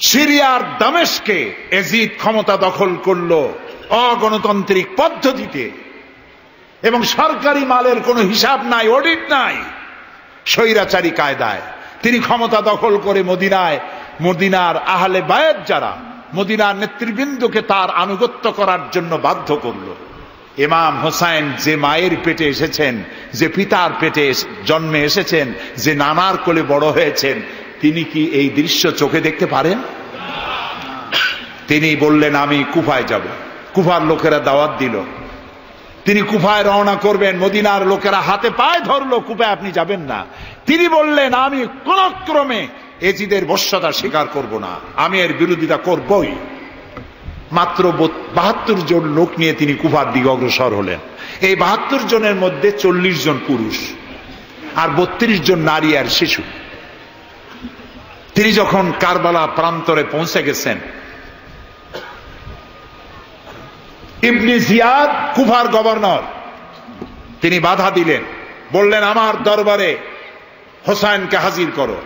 সিরিয়ার দামেশকে এজিদ ক্ষমতা দখল করল অগণতান্ত্রিক পদ্ধতিতে। এবং সরকারি মালের কোনো হিসাব নাই, অডিট নাই। স্বৈরাচারী কায়দায় তিনি ক্ষমতা দখল করে মদিনায়, মদিনার আহলে বায়েত যারা মদিনার নেতৃবৃন্দকে তার আনুগত্য করার জন্য বাধ্য করল। ইমাম হোসাইন যে মায়ের পেটে এসেছেন, যে পিতার পেটে জন্মে এসেছেন, যে নানার কোলে বড় হয়েছেন তিনি কি এই দৃশ্য চোখে দেখতে পারেন? তিনি বললেন, আমি কুফায় যাব। কুফার লোকেরা দাওয়াত দিল। তিনি কুফায় রওনা করবেন, মদিনার লোকেরা হাতে পায়ে ধরলো, কুফায় আপনি যাবেন না। তিনি বললেন, আমি কোন ক্রমে এজিদের বশ্যতা স্বীকার করব না। আমি এর বিরোধিতা করবই। মাত্র বাহাত্তর জন লোক নিয়ে তিনি কুফার দিকে অগ্রসর হলেন। এই বাহাত্তর জনের মধ্যে চল্লিশ জন পুরুষ আর বত্রিশ জন নারী আর শিশু। তিনি যখন কারবালা প্রান্তরে পৌঁছে গেছেন, ইবনি জিয়াদ কুফার গভর্নর, তিনি বাধা দিলেন, বললেন, আমার দরবারে হোসাইনকে হাজির করো।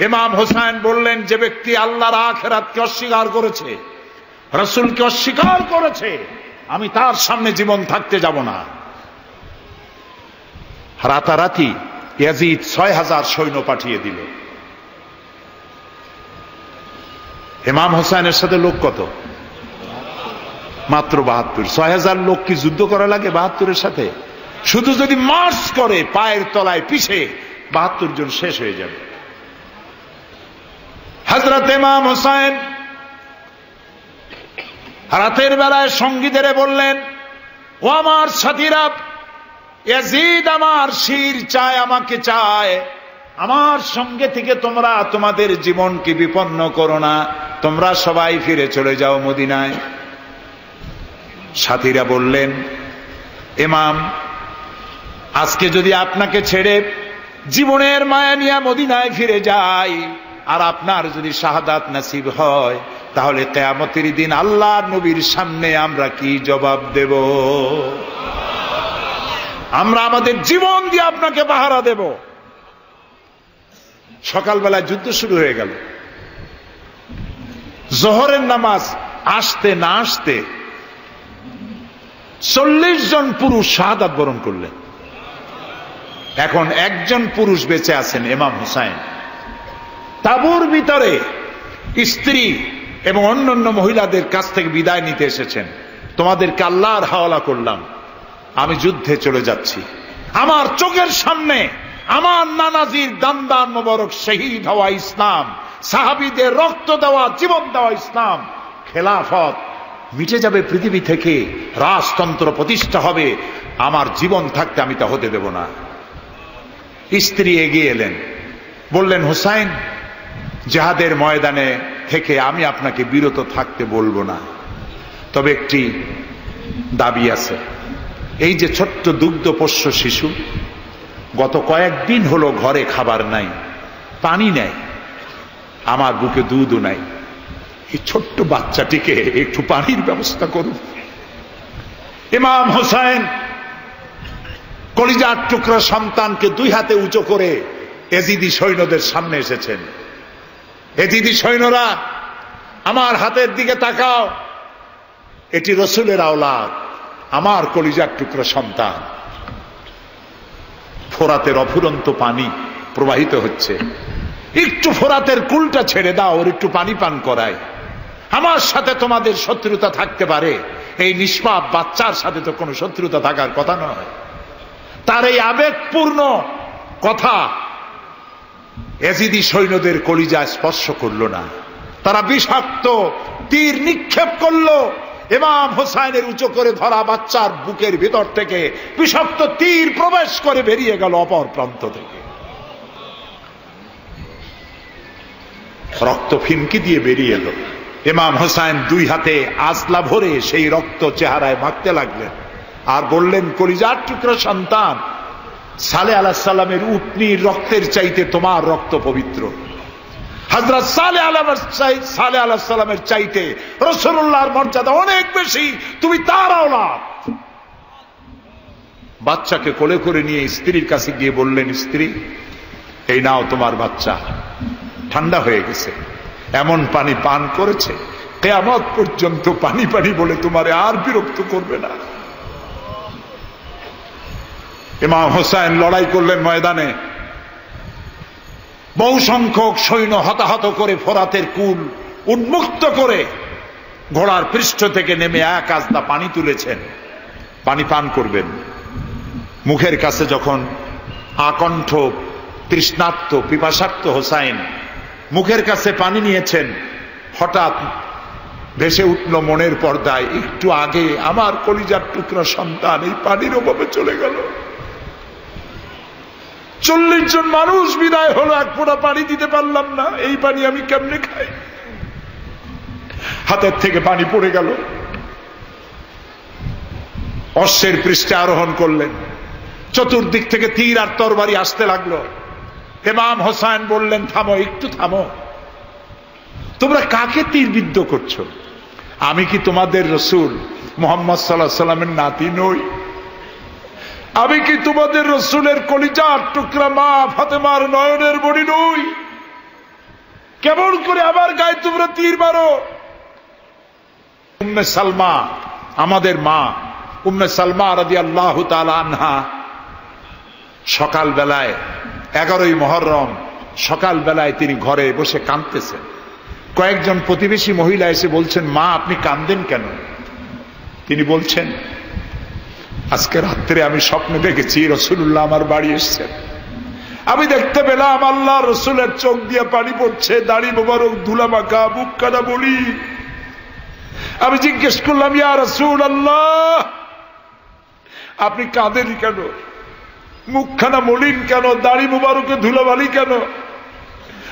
ইমাম হোসাইন বললেন, যে ব্যক্তি আল্লাহর আখেরাতকে অস্বীকার করেছে, রসুলকে অস্বীকার করেছে, আমি তার সামনে জীবন থাকতে যাব না। রাতারাতি ইয়াজিদ ছয় হাজার সৈন্য পাঠিয়ে দিল। ইমাম হোসাইনের সাথে লোক কত? মাত্র বাহাত্তর। ছয় হাজার লোক কি যুদ্ধ করা লাগে বাহাত্তরের সাথে? শুধু যদি মার্চ করে পায়ের তলায় পিছে বাহাত্তর জন শেষ হয়ে যাবে। হজরত ইমাম হোসাইন রাতের বেলায় সঙ্গীদের বললেন, ও আমার সাথীরা, ইয়াজিদ আমার শির চায়, আমাকে চায়। আমার সঙ্গে থেকে তোমরা তোমাদের জীবনকে বিপন্ন করো না। তোমরা সবাই ফিরে চলে যাও মদিনায়। সাথীরা বললেন এমাম আজকে যদি আপনাকে ছেড়ে জীবনের মায়া নিয়ে মদিনায় ফিরে যাই, আর আপনার যদি শাহাদাত নাসিব হয়, তাহলে কেয়ামতের দিন আল্লাহ নবীর সামনে আমরা কি জবাব দেব? আমরা আমাদের জীবন দিয়ে আপনাকে পাহারা দেব। সকালবেলা যুদ্ধ শুরু হয়ে গেল। জোহরের নামাজ আসতে না আসতে চল্লিশ জন পুরুষ শাহাদাত বরণ করলেন। এখন একজন পুরুষ বেঁচে আছেন এমাম হুসাইন। তাবুর ভিতরে স্ত্রী এবং অন্যান্য মহিলাদের কাছ থেকে বিদায় নিতে এসেছেন। তোমাদেরকে আল্লাহর হাওয়ালা করলাম। আমি যুদ্ধে চলে যাচ্ছি। আমার চোখের সামনে আমার নানাজির দান্দান মোবারক শহীদ হওয়া ইসলাম, সাহাবিদের রক্ত দেওয়া, জীবন দেওয়া ইসলাম, খেলাফত মিটে যাবে পৃথিবী থেকে, রাজতন্ত্র প্রতিষ্ঠা হবে, আমার জীবন থাকতে আমি তা হতে দেব না। স্ত্রী এগিয়ে এলেন, বললেন, হুসাইন, জাহাদের ময়দানে থেকে আমি আপনাকে বিরত থাকতে বলব না। তবে একটি দাবি আছে, এই যে ছোট্ট দুগ্ধপোষ্য শিশু গত কয়েকদিন হলো ঘরে খাবার নাই, পানি নেই, আমার বুকে দুধও নাই। এই ছোট্ট বাচ্চাটিকে একটু পানির ব্যবস্থা করুন। ইমাম হোসাইন কলিজার টুকরা সন্তানকে দুই হাতে উঁচু করে এজিদি সৈন্যদের সামনে এসেছেন। এজিদি সৈন্যরা, আমার হাতের দিকে তাকাও। এটি রসুলের আওলাদ, আমার কলিজার টুকরা সন্তান। ফোরাতের অফুরন্ত পানি প্রবাহিত হচ্ছে। একটু ফোরাতের কুলটা ছেড়ে দাও, ওর একটু পানি পান করায়। আমার সাথে তোমাদের শত্রুতা থাকতে পারে। এই নিষ্পাপ বাচ্চার সাথে তো কোনো শত্রুতা থাকার কথা নয়। তার এই আবেগপূর্ণ কথা এজিদি সৈন্যদের কলিজা স্পর্শ করল না। তারা বিষাক্ত তীর নিক্ষেপ করল। ইমাম হোসাইনের উঁচু করে ধরা বাচ্চার বুকের ভিতর থেকে বিষাক্ত তীর প্রবেশ করে বেরিয়ে গেল অপর প্রান্ত থেকে। রক্ত ফিনকি দিয়ে বেরিয়ে এলো। ইমাম হোসাইন দুই হাতে আসলা ভরে সেই রক্ত চেহারায় মাখতে লাগলেন আর বললেন, কলিজার টুকরো সন্তান, সালে আলাহ সাল্লামের উটনির রক্তের চাইতে তোমার রক্ত পবিত্র। হাজরত সালে সালে আলাহ সাল্লামের চাইতে রসুল্লাহর মর্যাদা অনেক বেশি। তুমি তার আওলাদ। বাচ্চাকে কোলে করে নিয়ে স্ত্রীর কাছে গিয়ে বললেন, স্ত্রী, এই নাও তোমার বাচ্চা। ঠান্ডা হয়ে গেছে। এমন পানি পান করেছে, কেয়ামত পর্যন্ত পানি পানি বলে তোমারে আর বিরক্ত করবে না। ইমাম হোসাইন লড়াই করলেন ময়দানে। বহু সংখ্যক সৈন্য হতাহত করে ফোরাতের কুল উন্মুক্ত করে ঘোড়ার পৃষ্ঠ থেকে নেমে এক আস্তা পানি তুলেছেন। পানি পান করবেন। মুখের কাছে যখন আকণ্ঠ তৃষ্ণাত্ম পিপাসার্থ হোসাইন মুখের কাছে পানি নিয়েছেন, হঠাৎ ভেসে উঠল মনের পর্দায়, একটু আগে আমার কলিজার টুকরা সন্তান এই পানির অভাবে চলে গেল। চল্লিশ জন মানুষ বিদায় হলো, এক ফোঁটা পানি দিতে পারলাম না। এই পানি আমি কেমনে খাই? হাতের থেকে পানি পড়ে গেল। অশ্বের পৃষ্ঠে আরোহণ করলেন। চতুর্দিক থেকে তীর আর তরবারি আসতে লাগল। হেমাম হোসাইন বললেন, থামো, একটু থামো। তোমরা কাকে তীরবিদ্ধ করছ? আমি কি তোমাদের রসুল মোহাম্মদ সাল্লাহ সাল্লামের নাতি নই? আমি কি তোমাদের রসুলের কলিজার টুকরা মা ফাতেমার নয়নের বড়ি নই? কেমন করে আমার গায়ে তোমরা তীর মারো? উম্মে সালমা, আমাদের মা, উম্মে সালমা রাজি আল্লাহ আনহা সকাল বেলায় এগারোই মহরম সকাল বেলায় তিনি ঘরে বসে কাঁদতেছেন। কয়েকজন প্রতিবেশী মহিলা এসে বলছেন, মা, আপনি কান্দেন কেন? তিনি বলছেন আজকে রাত্রে আমি স্বপ্নে দেখেছি রসুল্লাহ আমার বাড়ি এসছেন আমি দেখতে পেলাম আল্লাহ রসুলের চোখ দিয়ে পানি পড়ছে, দাড়ি মোবারক, ধুলা মাখা, বুক কাটা বলি। আমি জিজ্ঞেস করলাম, ইয়া রসুল আল্লাহ আপনি কাঁদেন কেন? মুখখানা মলিন কেন? দাড়ি মুবারকে ধুলাবালি কেন?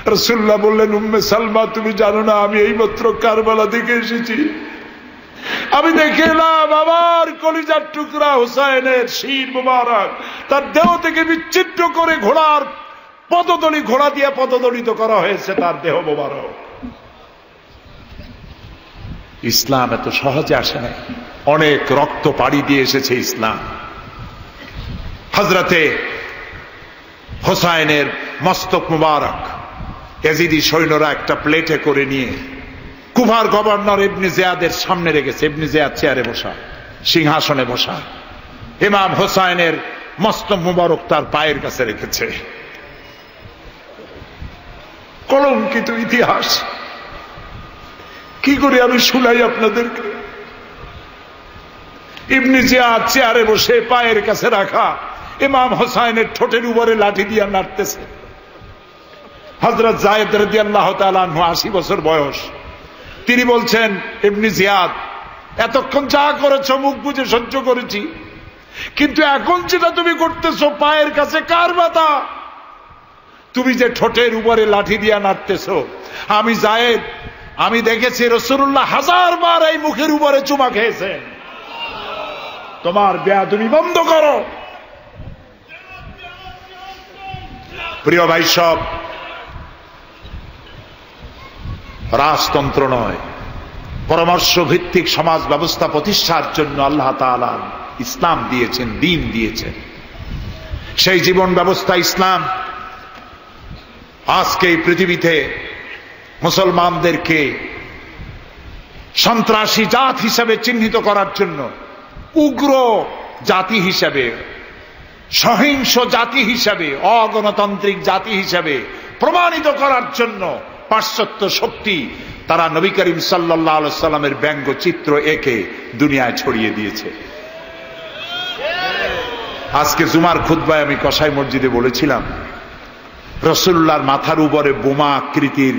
রসুল্লাহ বললেন, উম্মে সালমা, তুমি জানো না, আমি এইমাত্র কারবালা থেকে এসেছি। আমি দেখে এলাম আমার কলিজার টুকরা হুসাইনের শির মুবারক। তার দেহ থেকে বিচ্ছিন্ন করে ঘোড়ার পদদলি, ঘোড়া দিয়ে পদদলিত করা হয়েছে তার দেহ মুবারক। ইসলাম এত সহজে আসে না অনেক রক্ত পাড়ি দিয়ে এসেছে ইসলাম। হজরতে হোসাইনের মস্তক মুবারক। এজিদি সৈন্যরা একটা প্লেটে করে নিয়ে কুফার গভর্নর ইবনি জিয়াদের সামনে রেখেছে। ইবনি জিয়াদ চেয়ারে বসা, সিংহাসনে বসা। ইমাম হোসাইনের মস্তক মুবারক তার পায়ের কাছে রেখেছে। কলঙ্কিত ইতিহাস। কি করে আমি শুনাই আপনাদেরকে? ইবনি জিয়াদ চেয়ারে বসে পায়ের কাছে রাখা ইমাম হোসাইনের ঠোঁটের উপরে লাঠি দিয়ে নাড়তেছে। হজরত জায়দ রদি আল্লাহ তালু আশি বছর বয়স। তিনি বলছেন এমনি জিয়াদ, এতক্ষণ যা করেছ, মুখ বুঝে সহ্য করেছি। কিন্তু এখন যেটা তুমি করতেছো, পায়ের কাছে কার বাতা তুমি যে ঠোঁটের উপরে লাঠি দিয়া নাড়তেছ। আমি জায়েদ, আমি দেখেছি রসুল্লাহ হাজার বার এই মুখের উপরে চুমা খেয়েছেন তোমার বেয়া তুমি বন্ধ করো। প্রিয় ভাই সব রাজতন্ত্র নয় পরামর্শ ভিত্তিক সমাজ ব্যবস্থা প্রতিষ্ঠার জন্য আল্লাহ তাআলা ইসলাম দিয়েছেন, দিন দিয়েছেন। সেই জীবন ব্যবস্থা ইসলাম আজকে এই পৃথিবীতে মুসলমানদেরকে সন্ত্রাসী জাত হিসাবে চিহ্নিত করার জন্য, উগ্র জাতি হিসাবে, সহিংস জাতি হিসাবে, অগণতান্ত্রিক জাতি হিসাবে প্রমাণিত করার জন্য পাশ্চাত্য শক্তি তারা নবী করিম সাল্লাহ সাল্লামের ব্যঙ্গ চিত্র একে দুনিয়ায় ছড়িয়ে দিয়েছে। আজকে জুমার খুদ্বায় আমি কসাই মসজিদে বলেছিলাম রসুল্লার মাথার উপরে বোমা আকৃতির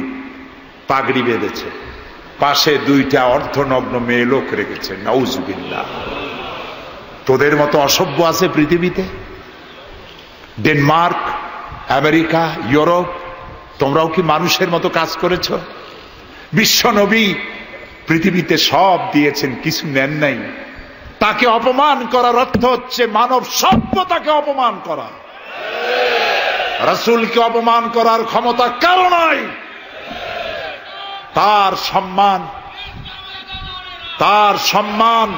পাগড়ি বেঁধেছে, পাশে দুইটা অর্ধনগ্ন মেয়ে লোক রেখেছে নৌজবিল্লা তোদের মতো অসভ্য আছে পৃথিবীতে? ডেনমার্ক, আমেরিকা, ইউরোপ তোমরাও কি মানুষের মতো কাজ করেছ? বিশ্ব নবী পৃথিবীতে সব দিয়েছেন, কিছু নেন নাই। তাকে অপমান করার অর্থ হচ্ছে মানব সভ্যতাকে অপমান করা। রসুলকে অপমান করার ক্ষমতা কারও নাই। তার সম্মান তার সম্মান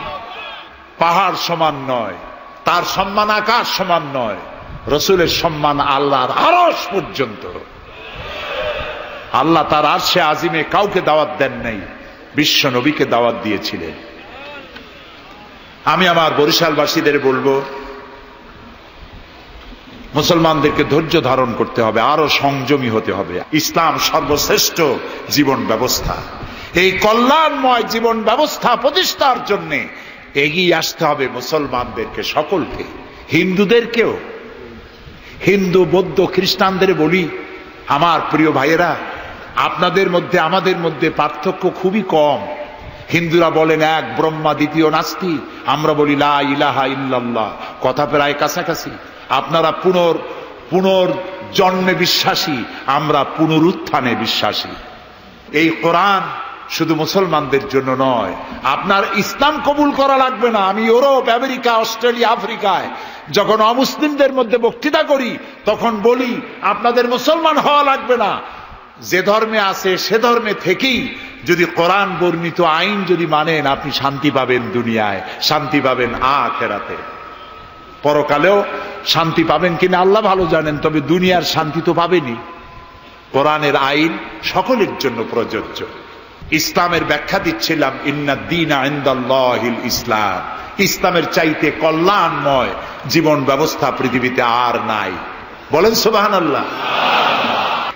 পাহাড় সমান নয়, তার সম্মান আকাশ সমান নয়, রসুলের সম্মান আল্লাহর আরস পর্যন্ত। আল্লাহ তার আরশে আজিমে কাউকে দাওয়াত দেন নাই, বিশ্ব নবীকে দাওয়াত দিয়েছিলেন। আমি আমার বরিশালবাসীদের বলব, মুসলমানদেরকে ধৈর্য ধারণ করতে হবে, আরও সংযমী হতে হবে। ইসলাম সর্বশ্রেষ্ঠ জীবন ব্যবস্থা। এই কল্যাণময় জীবন ব্যবস্থা প্রতিষ্ঠার জন্য এগিয়ে আসতে হবে মুসলমানদেরকে সকলকে, হিন্দুদেরকেও। হিন্দু, বৌদ্ধ, খ্রিস্টানদের বলি, আমার প্রিয় ভাইয়েরা আপনাদের মধ্যে, আমাদের মধ্যে পার্থক্য খুবই কম। হিন্দুরা বলেন, এক ব্রহ্মা, দ্বিতীয় নাস্তি। আমরা বলি, লা ইলাহা ইল্লাল্লাহ। কথা প্রায় কাছাকাছি। আপনারা পুনর পুনর জন্মে বিশ্বাসী, আমরা পুনরুত্থানে বিশ্বাসী। এই কোরআন শুধু মুসলমানদের জন্য নয়, আপনার ইসলাম কবুল করা লাগবে না। আমি ইউরোপ, আমেরিকা, অস্ট্রেলিয়া, আফ্রিকায় যখন অমুসলিমদের মধ্যে বক্তৃতা করি, তখন বলি, আপনাদের মুসলমান হওয়া লাগবে না। যে ধর্মে আছে, সে ধর্মে থেকেই যদি কোরআন বর্ণিত আইন যদি মানেন, আপনি শান্তি পাবেন দুনিয়ায়, শান্তি পাবেন আখেরাতে। পরকালেও শান্তি পাবেন কিনা আল্লাহ ভালো জানেন, তবে দুনিয়ার শান্তি তো পাবেনি কোরআনের আইন সকলের জন্য প্রযোজ্য। ইসলামের ব্যাখ্যা দিচ্ছিলাম ইন্নাদ্দিন ইসলাম। ইসলামের চাইতে কল্যাণময় জীবন ব্যবস্থা পৃথিবীতে আর নাই। বলেন সুবাহান আল্লাহ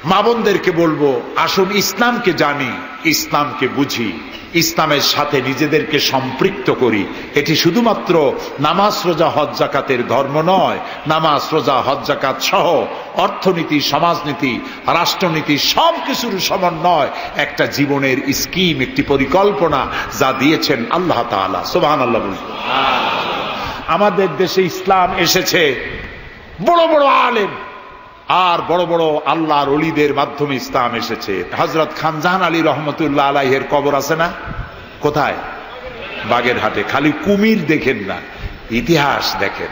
মা বোনদেরকে বলব আসুন ইসলামকে জানি ইসলামকে বুঝি ইসলামের সাথে নিজেদেরকে সম্পৃক্ত করি। এটি শুধুমাত্র নামাজ রোজা হজ জাকাতের ধর্ম নয়। নামাজ রোজা হজ জাকাত সহ অর্থনীতি সমাজনীতি রাষ্ট্রনীতি সব কিছুর সমন্বয় একটা জীবনের স্কিম একটি পরিকল্পনা যা দিয়েছেন আল্লাহ তাআলা। সুবহান আল্লাহ আমাদের দেশে ইসলাম এসেছে। বড় বড় আলেম আর বড় বড় আল্লাহর অলিদের মাধ্যমে ইসলাম এসেছে। হজরত খানজাহান আলী রহমতুল্লাহ আলাইহের কবর আছে না? কোথায়? বাগেরহাটে। খালি কুমির দেখেন না, ইতিহাস দেখেন।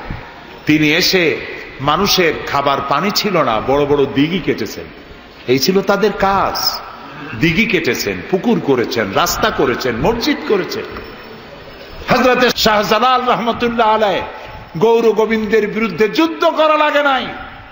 তিনি এসে মানুষের খাবার পানি ছিল না, বড় বড় দিঘি কেটেছেন। এই ছিল তাদের কাজ। দিঘি কেটেছেন, পুকুর করেছেন, রাস্তা করেছেন, মসজিদ করেছেন। হজরত শাহজালাল রহমতুল্লাহ আলাই গৌর গোবিন্দের বিরুদ্ধে যুদ্ধ করা লাগে নাই।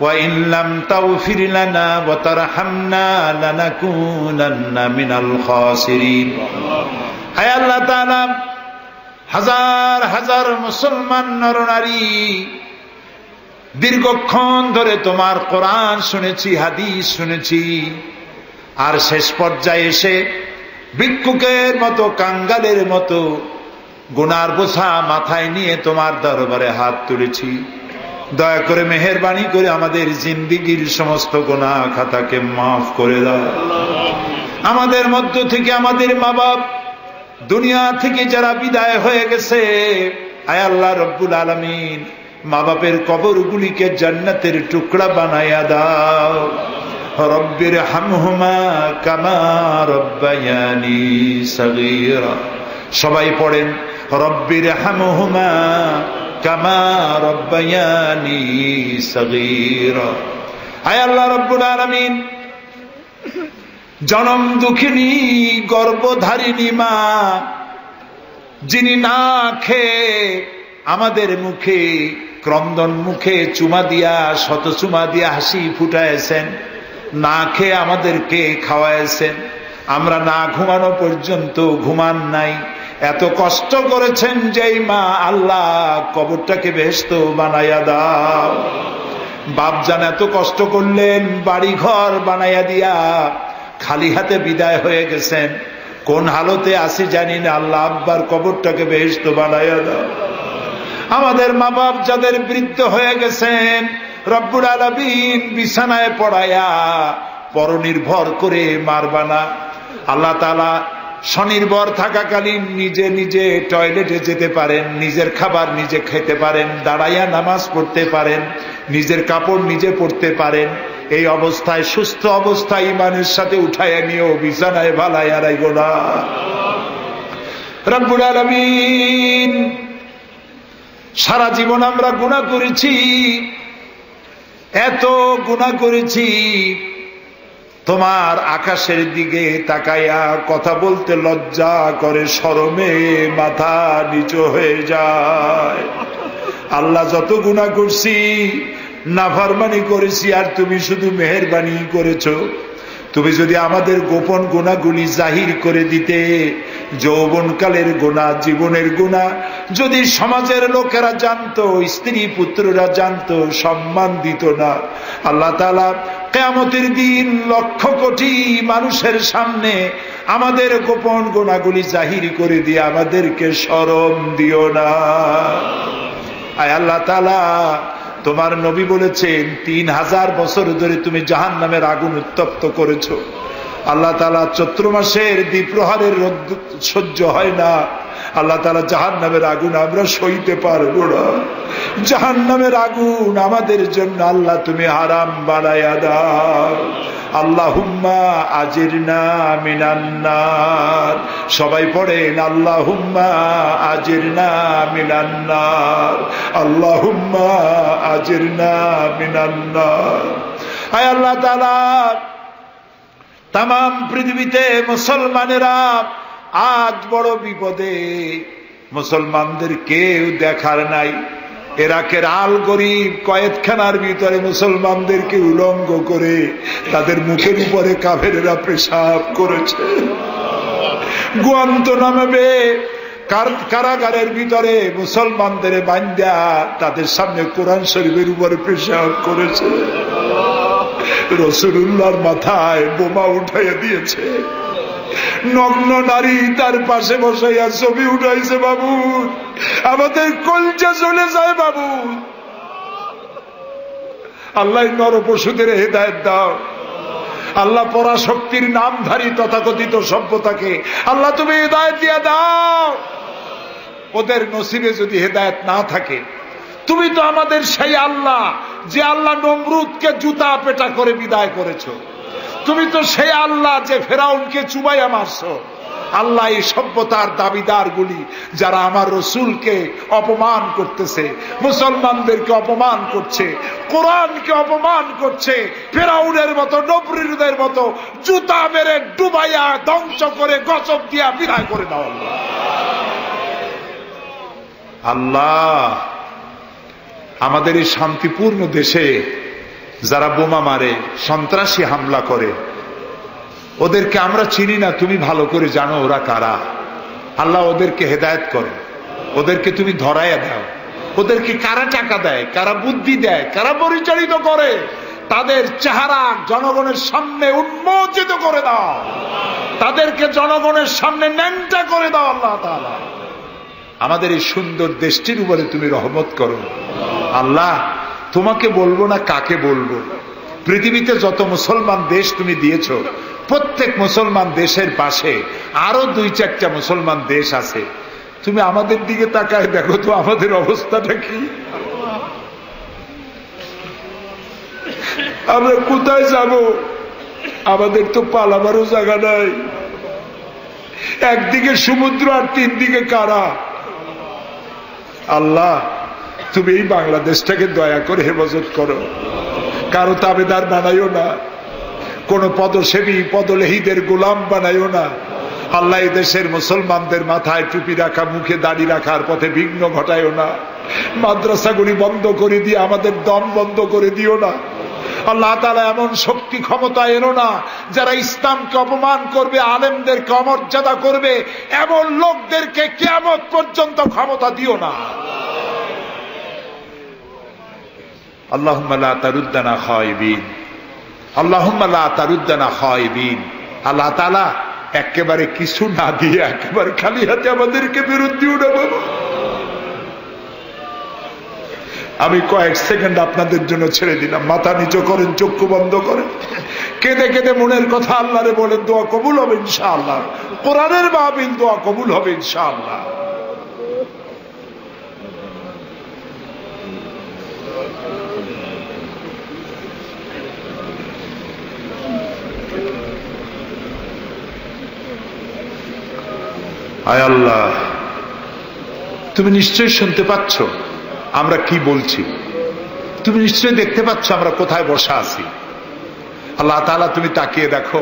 وإن لم تغفر لنا وترحمنا لنكونن من الخاسرين হায় আল্লাহ তাআলা হাজার হাজার মুসলমান নরনারী দীর্ঘক্ষণ ধরে তোমার কোরআন শুনেছি হাদিস শুনেছি আর শেষ পর্যায়ে এসে ভিক্ষুকের মতো কাঙ্গালের মতো গুনার বোঝা মাথায় নিয়ে তোমার দরবারে হাত তুলেছি দয়া করে মেহরবানি করে আমাদের জিন্দিগির সমস্ত গোনা খাতাকে মাফ করে দাও। আমাদের মধ্য থেকে আমাদের মা বাপ দুনিয়া থেকে যারা বিদায় হয়ে গেছে, আয় আল্লাহ রব্বুল আলমিন মা বাপের কবরগুলিকে জান্নাতের টুকরা বানাইয়া দাও। রব্বির হামহুমা কামা রব্বায়ানি সবাই পড়েন রব্বির হামহুমা আল্লাহ আলামিন, জনম দুঃখিনী, গর্ভধারিণী মা, যিনি না খেয়ে আমাদের মুখে, ক্রন্দন মুখে চুমা দিয়া, শত চুমা দিয়া হাসি ফুটাইছেন না খেয়ে আমাদেরকে খাওয়াইছেন আমরা না ঘুমানো পর্যন্ত ঘুমান নাই। এত কষ্ট করেছেন যেই মা আল্লাহ কবরটাকে বেহস্ত বানাইয়া দাও। বাপজান এত কষ্ট করলেন বাড়ি ঘর বানাইয়া দিয়া খালি হাতে বিদায় হয়ে গেছেন। কোন হালতে আসি জানি না, আল্লাহ আব্বার কবরটাকে বেহস্ত বানাইয়া দাও। আমাদের মা বাপ যাদের বৃদ্ধ হয়ে গেছেন, রব্বুল আলমিন বিছানায় পড়ায়া পরনির্ভর করে মারবানা আল্লাহ তালা স্বনির্ভর থাকাকালীন নিজে নিজে টয়লেটে যেতে পারেন, নিজের খাবার নিজে খেতে পারেন, দাঁড়াইয়া নামাজ পড়তে পারেন, নিজের কাপড় নিজে পড়তে পারেন। এই অবস্থায়, সুস্থ অবস্থায় ইমানের সাথে উঠাইয়া নিও বিছানায় ভালাই আড়াই গোনা রব্বুল সারা জীবন আমরা গুণা করেছি, এত গুণা করেছি তোমার আকাশের দিকে তাকাইয়া কথা বলতে লজ্জা করে সরমে মাথা নিচু হয়ে যায়। আল্লাহ যত গুণা করছি না নাফারমানি করেছি, আর তুমি শুধু মেহরবানি করেছ। তুমি যদি আমাদের গোপন গুণাগুলি জাহির করে দিতে, যৌবনকালের গুণা, জীবনের গুণা, যদি সমাজের লোকেরা জানতো, স্ত্রী পুত্ররা জানতো, সম্মান দিত না, আল্লাহ তালা কেমতের দিন লক্ষ কোটি মানুষের সামনে আমাদের গোপন গোনাগুলি জাহির করে দিয়ে আমাদেরকে সরম দিও না। আয় আল্লাহ তালা তোমার নবী বলেছেন, তিন হাজার বছর ধরে তুমি জাহান নামের আগুন উত্তপ্ত করেছ। আল্লাহ তালা চৈত্র মাসের দ্বীপ্রহারের রোদ সহ্য হয় না। আল্লাহ তালা জাহান নামের আগুন আমরা সইতে পারব না। জাহান নামের আগুন আমাদের জন্য আল্লাহ তুমি হারাম বানায় দাও। আল্লাহুম্মা আজির না মিনান্নার সবাই পড়েন, আল্লাহুম্মা আজির না মিনান্নার আল্লাহুম্মা আজির না মিনান্নার আয় আল্লাহ তালা তাম পৃথিবীতে মুসলমানেরা আজ বড় বিপদে। মুসলমানদের কেউ দেখার নাই। এরাকের আল গরিব কয়েকখানার ভিতরে মুসলমানদেরকে উলঙ্গ করে তাদের মুখের উপরে কাফেরেরা পেশাব করেছে। গুয়ান্ত নামবে কারাগারের ভিতরে মুসলমানদের বান্ধা তাদের সামনে কোরআন শরীফের উপরে পেশাব করেছে। রসুল্লাহর মাথায় বোমা উঠাইয়া দিয়েছে। নগ্ন নারী তার পাশে বসাইয়া ছবি উঠাইছে বাবু। আমাদের কলজা চলে যায় বাবু। আল্লাহ নর পশুদের হেদায়ত দাও। আল্লাহ পরাশক্তির নামধারী তথাকথিত সভ্যতাকে আল্লাহ তুমি হেদায়ত দিয়া দাও। ওদের নসিবে যদি হেদায়ত না থাকে, তুমি তো আমাদের সেই আল্লাহ যে আল্লাহ নমরুদকে জুতা পেটা করে বিদায় করেছ। তুমি তো সেই আল্লাহ যে ফেরাউনকে চুবাইয়া মারছ। আল্লাহ এই সভ্যতার দাবিদার গুলি যারা আমার রসুলকে অপমান করতেছে, মুসলমানদেরকে অপমান করছে, কোরআনকে অপমান করছে, ফেরাউনের মতো নবরিদের মতো, জুতা মেরে ডুবাইয়া, ধ্বংস করে, গজব দিয়া বিদায় করে দাও আল্লাহ, আমাদের এই শান্তিপূর্ণ দেশে যারা বোমা মারে, সন্ত্রাসী হামলা করে। ওদেরকে আমরা চিনি না, তুমি ভালো করে জানো ওরা কারা। আল্লাহ ওদেরকে হেদায়ত করো। ওদেরকে তুমি ধরাইয়া দাও। ওদেরকে কারা টাকা দেয়, কারা বুদ্ধি দেয়, কারা পরিচালিত করে, তাদের চেহারা জনগণের সামনে উন্মোচিত করে দাও। তাদেরকে জনগণের সামনে ন্যাংটা করে দাও আল্লাহ আমাদের এই সুন্দর দেশটির উপরে তুমি রহমত করো। আল্লাহ তোমাকে বলব না কাকে বলব? পৃথিবীতে যত মুসলমান দেশ তুমি দিয়েছ, প্রত্যেক মুসলমান দেশের পাশে আরও দুই চারটা মুসলমান দেশ আছে। তুমি আমাদের দিকে তাকায় দেখো তো আমাদের অবস্থাটা কি? আমরা কোথায় যাব? আমাদের তো পালাবারও জায়গা নাই। একদিকে সমুদ্র আর তিন দিকে কারা? আল্লাহ তুমি এই বাংলাদেশটাকে দয়া করে হেফাজত করো। কারও তাবেদার বানাইও না। কোন পদসেবী, পদলেহীদের গোলাম বানাইও না। আল্লাহ দেশের মুসলমানদের মাথায় টুপি রাখা, মুখে দাড়ি রাখার পথে বিঘ্ন ঘটায়ও না। মাদ্রাসাগুলি বন্ধ করে দিয়ে, আমাদের দম বন্ধ করে দিও না। আল্লাহ তালা এমন শক্তি ক্ষমতা এনো না, যারা ইসলামকে অপমান করবে, আলেমদেরকে অমর্যাদা করবে, এমন লোকদেরকে কেমন পর্যন্ত ক্ষমতা দিও না। আল্লাহুম্মা তারুদ্দানা আল্লাহুম্মা তারুদ্দানা আল্লাহ তাআলা একেবারে কিছু না দিয়ে একেবারে খালি হাতে আমাদেরকে দিও আমি কয়েক সেকেন্ড আপনাদের জন্য ছেড়ে দিলাম। মাথা নিচু করেন, চক্ষু বন্ধ করেন। কেঁদে কেঁদে মনের কথা আল্লাহরে বলেন, দোয়া কবুল হবে ইনশাআল্লাহ। কোরআনের মাহবিল দোয়া কবুল হবে ইনশাআল্লাহ। আয় আল্লাহ, তুমি নিশ্চয়ই শুনতে পাচ্ছ আমরা কি বলছি। তুমি নিশ্চয়ই দেখতে পাচ্ছ আমরা কোথায় বসা আছি। আল্লাহ তালা তুমি তাকিয়ে দেখো,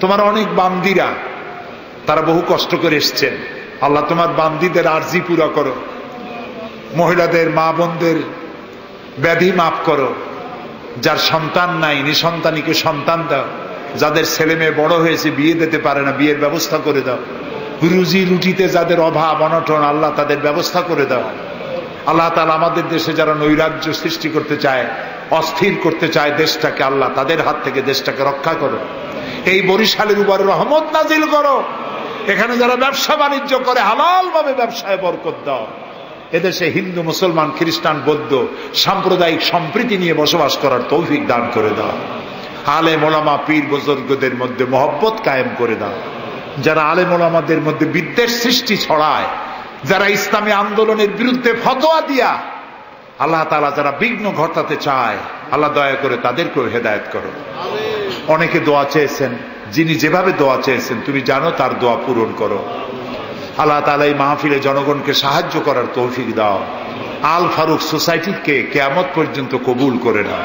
তোমার অনেক বান্দিরা, তারা বহু কষ্ট করে এসছেন। আল্লাহ, তোমার বান্দিদের আর্জি পুরা করো। মহিলাদের মা বোনদের ব্যাধি মাফ করো। যার সন্তান নাই, নিঃসন্তানীকে সন্তান দাও। যাদের ছেলে মেয়ে বড় হয়েছে, বিয়ে দিতে পারে না, বিয়ের ব্যবস্থা করে দাও। রুজি রুটিতে যাদের অভাব, অনটন, আল্লাহ তাদের ব্যবস্থা করে দাও। আল্লাহ তালা আমাদের দেশে যারা নৈরাজ্য সৃষ্টি করতে চায়, অস্থির করতে চায় দেশটাকে, আল্লাহ তাদের হাত থেকে দেশটাকে রক্ষা করো। এই বরিশালের উপর রহমত নাজিল করো। এখানে যারা ব্যবসা বাণিজ্য করে হালাল ভাবে ব্যবসায় বরকত দাও। এদেশে হিন্দু, মুসলমান, খ্রিস্টান, বৌদ্ধ সাম্প্রদায়িক সম্প্রীতি নিয়ে বসবাস করার তৌফিক দান করে দাও। আলে মোলামা পীর, বুজুর্গদের মধ্যে মহব্বত কায়েম করে দাও। যারা আলে মোলামাদের মধ্যে বিদ্বেষ সৃষ্টি ছড়ায় যারা ইসলামী আন্দোলনের বিরুদ্ধে ফতোয়া দিয়া আল্লাহ তালা যারা বিঘ্ন ঘটাতে চায় আল্লাহ দয়া করে তাদেরকেও হেদায়ত করো। অনেকে দোয়া চেয়েছেন যিনি যেভাবে দোয়া চেয়েছেন তুমি জানো তার দোয়া পূরণ করো। আল্লাহ তালা এই মাহফিলে জনগণকে সাহায্য করার তৌফিক দাও। আল ফারুক সোসাইটিকে কেয়ামত পর্যন্ত কবুল করে নাও।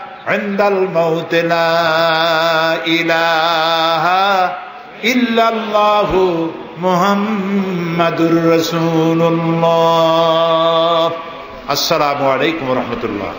আন্দাল মৌতলা ইলাহা ইল্লাল্লাহু মুহাম্মাদুর রসুন আসসালামু আলাইকুম রাহমাতুল্লাহ